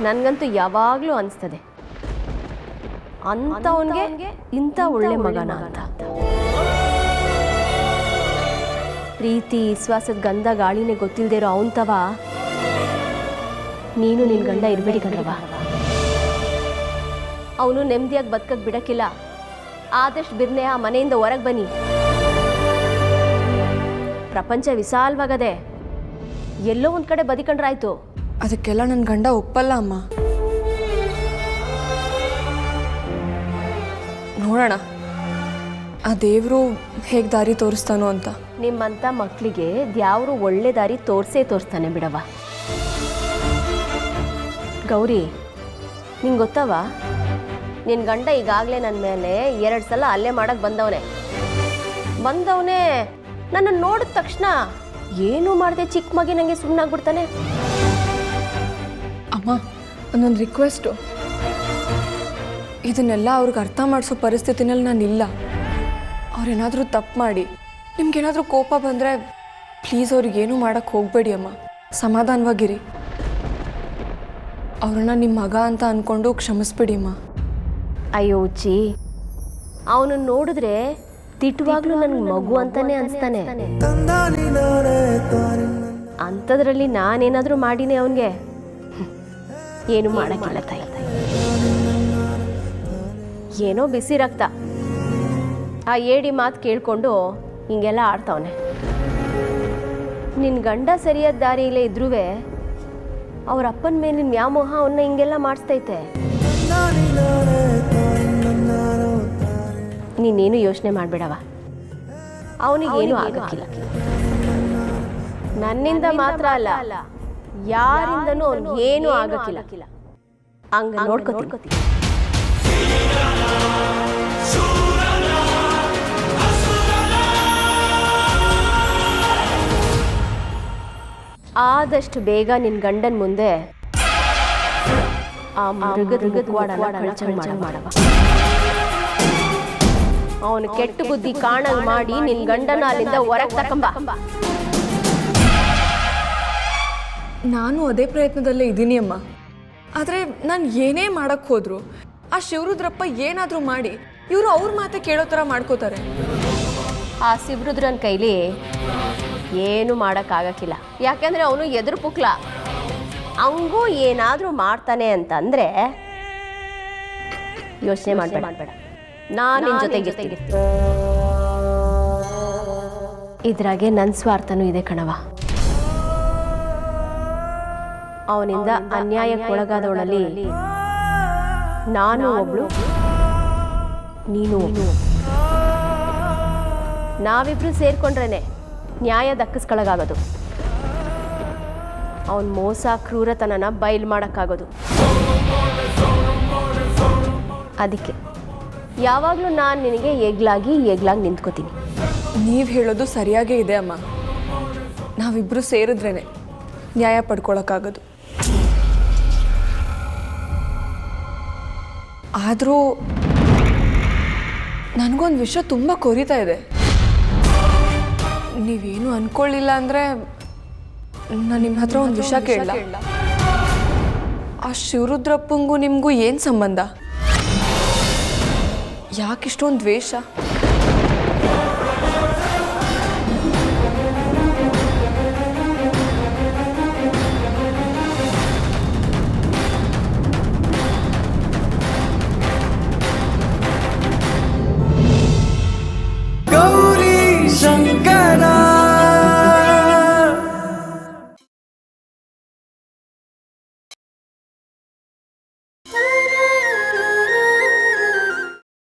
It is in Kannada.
ನನಗಂತೂ ಯಾವಾಗಲೂ ಅನಿಸ್ತದೆ. ಅಂಥವನಿಗೆ ಇಂಥ ಒಳ್ಳೆ ಮಗನ ಅಂತ. ಪ್ರೀತಿ ವಿಶ್ವಾಸದ ಗಂಧ ಗಾಳಿನೇ ಗೊತ್ತಿಲ್ಲದೆ ಇರೋ ಅವಂತವ ತವ ನೀನು ನಿನ್ನ ಗಂಡ ಇರಬೇಡಿ ಕಣವ ಅವನು ನೆಮ್ಮದಿಯಾಗಿ ಬದುಕಕ್ಕೆ ಬಿಡಕ್ಕಿಲ್ಲ. ಆದಷ್ಟು ಬಿರ್ನೆ ಆ ಮನೆಯಿಂದ ಹೊರಗೆ ಬನ್ನಿ. ಪ್ರಪಂಚ ವಿಶಾಲವಾಗದೆ ಎಲ್ಲೋ ಒಂದು ಕಡೆ ಬದಿಕೊಂಡ್ರಾಯ್ತು. ಅದಕ್ಕೆಲ್ಲ ನನ್ನ ಗಂಡ ಒಪ್ಪಲ್ಲ ಅಮ್ಮ. ನೋಡೋಣ. ಆ ದೇವರು ಹೇಗೆ ದಾರಿ ತೋರಿಸ್ತಾನೋ ಅಂತ. ನಿಮ್ಮಂಥ ಮಕ್ಕಳಿಗೆ ದ್ಯಾವರು ಒಳ್ಳೆ ದಾರಿ ತೋರಿಸೇ ತೋರಿಸ್ತಾನೆ ಬಿಡವ ಗೌರಿ, ನಿಂಗೆ ಗೊತ್ತವ ನಿನ್ನ ಗಂಡ ಈಗಾಗಲೇ ನನ್ನ ಮೇಲೆ ಎರಡು ಸಲ ಅಲ್ಲೇ ಮಾಡಕ್ಕೆ ಬಂದವನೇ. ಬಂದವನೇ ನನ್ನನ್ನು ನೋಡಿದ ತಕ್ಷಣ ಏನೂ ಮಾಡಿದೆ ಚಿಕ್ಕ ಮಗಿ ನನಗೆ ಸುಮ್ಮನಾಗ್ಬಿಡ್ತಾನೆ ಅಮ್ಮ ಒಂದೊಂದು ರಿಕ್ವೆಸ್ಟು ಇದನ್ನೆಲ್ಲ ಅವ್ರಿಗೆ ಅರ್ಥ ಮಾಡಿಸೋ ಪರಿಸ್ಥಿತಿನಲ್ಲಿ ನಾನು ಇಲ್ಲ. ಅವ್ರೇನಾದರೂ ತಪ್ಪು ಮಾಡಿ ನಿಮ್ಗೇನಾದರೂ ಕೋಪ ಬಂದರೆ ಪ್ಲೀಸ್ ಅವ್ರಿಗೇನು ಮಾಡೋಕ್ಕೆ ಹೋಗಬೇಡಿ ಅಮ್ಮ. ಸಮಾಧಾನವಾಗಿರಿ. ಅವ್ರನ್ನ ನಿಮ್ಮ ಮಗ ಅಂತ ಅಂದ್ಕೊಂಡು ಕ್ಷಮಿಸ್ಬಿಡಿ ಅಮ್ಮ. ಅಯ್ಯೋ ಉಚ್ಚಿ ಅವನನ್ನು ನೋಡಿದ್ರೆ ತಿಟ್ಟುವಾಗ್ಲೂ ನನಗೆ ಮಗು ಅಂತಾನೆ ಅನಿಸ್ತಾನೆ. ಅಂಥದ್ರಲ್ಲಿ ನಾನೇನಾದರೂ ಮಾಡಿನೇ ಅವನಿಗೆ? ಏನು ಮಾಡಕ್ಕಿಲ್ಲ ತಾಯಿ. ಏನೋ ಬಿಸಿ ರಕ್ತ. ಆ ಏಡಿ ಮಾತು ಕೇಳಿಕೊಂಡು ಹಿಂಗೆಲ್ಲ ಆಡ್ತಾವನೆ. ನಿನ್ನ ಗಂಡ ಸರಿಯಾದ ದಾರಿಯಲ್ಲೇ ಇದ್ರೂ ಅವ್ರ ಅಪ್ಪನ ಮೇಲಿನ ವ್ಯಾಮೋಹ ಅವನ್ನ ಹಿಂಗೆಲ್ಲ ಮಾಡಿಸ್ತೈತೆ. ನೀನೇನು ಯೋಚನೆ ಮಾಡಬೇಡವ. ಅವನಿಗೇನು ಆಗಕ್ಕಿಲ್ಲ. ನನ್ನಿಂದ ಮಾತ್ರ ಅಲ್ಲ. ಯಾರಿಂದನೂ ಅವ್ನು ಏನೂ ಆಗಕ್ಕಿಲ್ಲ. ಹಂಗ ನೋಡ್ಕೋತೀನಿ ಆದಷ್ಟು ಬೇಗ ನಿನ್ ಗಂಡನ ಮುಂದೆ ಆ ಮೃಗದ ಮಾಡವ. ಅವನು ಕೆಟ್ಟ ಬುದ್ಧಿ ಕಾಣಂಗ್ ಮಾಡಿ ನಿನ್ ಗಂಡನ ಅಲ್ಲಿಂದ ಹೊರಗೆ ತಕೊಂಬ. ನಾನು ಅದೇ ಪ್ರಯತ್ನದಲ್ಲೇ ಇದ್ದೀನಿ ಅಮ್ಮ. ಆದರೆ ನಾನು ಏನೇ ಮಾಡಕ್ಕೆ ಹೋದ್ರು ಆ ಶಿವರುದ್ರಪ್ಪ ಏನಾದರೂ ಮಾಡಿ ಇವರು ಅವ್ರ ಮಾತೆ ಕೇಳೋ ಥರ ಮಾಡ್ಕೋತಾರೆ. ಆ ಶಿವರುದ್ರನ್ ಕೈಲಿ ಏನು ಮಾಡೋಕ್ಕಾಗಕ್ಕಿಲ್ಲ ಯಾಕೆಂದರೆ ಅವನು ಎದುರು ಪುಕ್ಲ. ಹಂಗೂ ಏನಾದರೂ ಮಾಡ್ತಾನೆ ಅಂತಂದರೆ ಯೋಚನೆ ಮಾಡಬೇಡ. ಮಾಡಬೇಡ ನಾನು ನಿನ್ನ ಜೊತೆಗಿರ್ತೀನಿ ಇದ್ರಾಗೆ ನನ್ನ ಸ್ವಾರ್ಥನೂ ಇದೆ ಕಣವ ಅವನಿಂದ ಅನ್ಯಾಯಕ್ಕೊಳಗಾದವಳಲ್ಲಿ ನಾನು ಒಬ್ಳು ನೀನು ಒಬ್ಳು. ನಾವಿಬ್ರು ಸೇರ್ಕೊಂಡ್ರೇನೆ ನ್ಯಾಯ ದಕ್ಕಿಸ್ಕೊಳಗಾಗೋದು. ಅವನ ಮೋಸ ಕ್ರೂರತನನ ಬಯಲು ಮಾಡೋಕ್ಕಾಗೋದು. ಅದಕ್ಕೆ ಯಾವಾಗಲೂ ನಾನು ನಿನಗೆ ಎಗ್ಲಾಗಿ ಎಗ್ಲಾಗಿ ನಿಂತ್ಕೋತೀನಿ. ನೀವು ಹೇಳೋದು ಸರಿಯಾಗೇ ಇದೆ ಅಮ್ಮ. ನಾವಿಬ್ಬರು ಸೇರಿದ್ರೇನೆ ನ್ಯಾಯ ಪಡ್ಕೊಳಕ್ಕಾಗೋದು. ಆದರೂ ನನಗೊಂದು ವಿಷಯ ತುಂಬ ಕೊರಿತಾ ಇದೆ. ನೀವೇನು ಅಂದ್ಕೊಳ್ಳಿಲ್ಲ ಅಂದರೆ ನಾನು ನಿಮ್ಮ ಹತ್ರ ಒಂದು ವಿಷಯ ಕೇಳಲ್ಲ ಆ ಶಿವರುದ್ರಪ್ಪಂಗೂ ನಿಮಗೂ ಏನು ಸಂಬಂಧ? ಯಾಕಿಷ್ಟೊಂದು ದ್ವೇಷ?